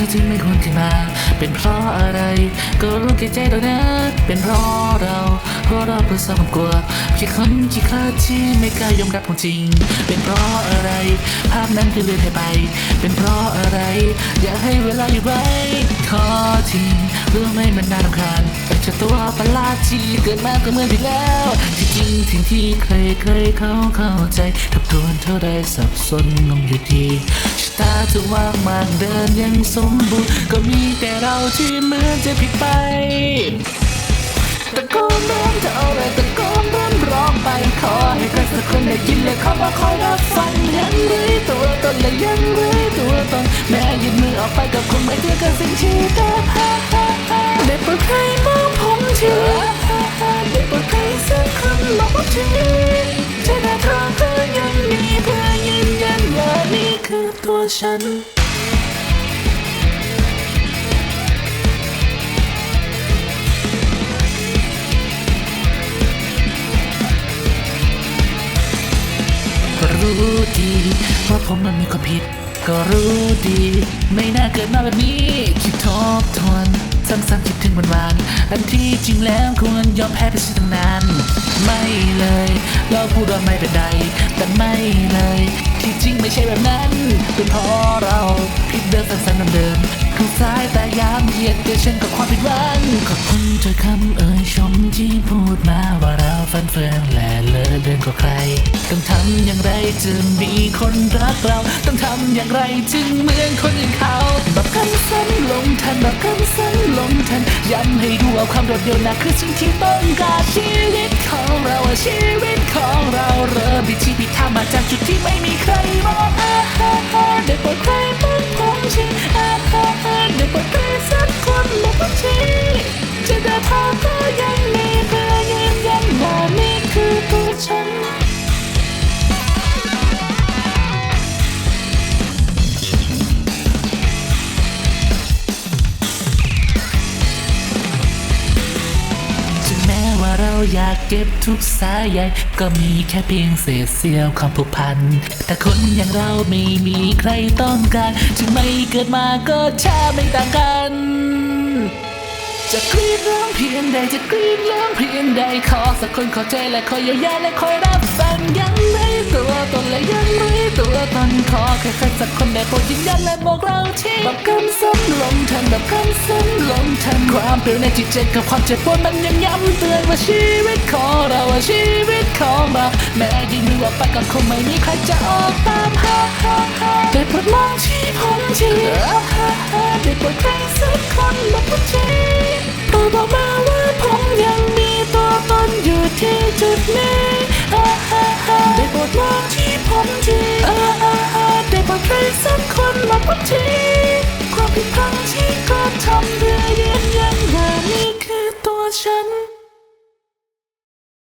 อจึงไม่ควรขึ้นมา เป็นเพราะอะไร ก็รู้แก่ใจแล้วนะ เป็นเพราะเรา เพราะเราเพื่อสร้างความกลัวแค่คนที่คลาดที่ไม่กล้ายอมรับความจริง เป็นเพราะอะไร ภาพนั้นคือเลือนหายไป เป็นเพราะอะไร อยากให้เวลาอยู่ไว้ขอทิ้งรู้ไหมมันน่ารำคาญเป็นเจ้าตัวประหลาดที่เกิดมาก็เหมื่อนไปแล้ว ที่จริงสิ่งที่ใครเคยเขาเข้าใจท วนเท่าไรสับสนงงอยู่ดีชะตาจะว่างมากเดินยังสมบูรณ์ ก็มีแต่เราที่เหมือนจะผิดไปตะโกนร้องจะเอาอะไรตะโกนร้องร้องไปขอให้ใครสักคนได้ยินและเขามาคอยรับฟังยังรู้ตัวตนและยังรู้ตัวตนแม้ยืนมือออกไปกับคงไม่เจอกับสิ่งที่ได้ได้ ฉันก็รู้ดีว่าผมมันมีความผิด ก็รู้ดี ไม่น่าเกิดมาแบบนี้ คิดทบทวนซ้ำๆคิดถึงวันวานอันที่จริงแล้วควรยอมแพ้ไปเสียตั้งนานไม่เลยเราพูดว่าไม่เป็นไรแต่ไม่เลย ที่จริงไม่ใช่แบบนั้น อบคุณถ้อยคำเอ่ยชมที่พูดมาว่าเราฟันเฟืองและเลอเดินกว่าใคร ต้องทำอย่างไรจึงมีคนรักเรา ต้องทำอย่างไรจึงเหมือนคนอื่นเขาแบบคำซ้ำลงทันแบบคำซ้ำลงทันย้ำให้ดูว่าความโดดเดี่ยวนะคือสิ่งที่ต้องการชีวิตของเราชีวิตของเราเริ่มผิดที่ผิดทางมาจากจุดที่ไม่มีใครมอง เราอยากเก็บทุกสายใยก็มีแค่เพียงเศษเสี้ยวความผูกพัน แต่คนอย่างเราไม่มีใครต้องการถึงไม่เกิดมาก็ชาไม่ต่างกัน จะกรีดร้องเพียงใดจะกรีดร้องเพียงใดขอสักคนข้าใจและคอยเยียวยาและคอยรับฟังยังไม่ตัวตนและยังไม่ ตัวตนขอแค่ใครสักคนได้โปรดยืนยันและบอกเราทีแบบคำซ้ำลงทันแบบคำซ้ำลงทันความเปลี่ยวในจิตใจกับความเจ็บปวดมันยังย้ำเตือนว่าชีวิตของเราอะชีวิตของเราแม้ยิ่งรู้ว่าไปก็คงไม่มีใครจะออกตามหาได้โปรดมองที่ผมทีได้โปรดใครสักคนบอกผมทีโปรดบอกมาว่าผมยังมีตัวตนอยู่ที่จุดนี้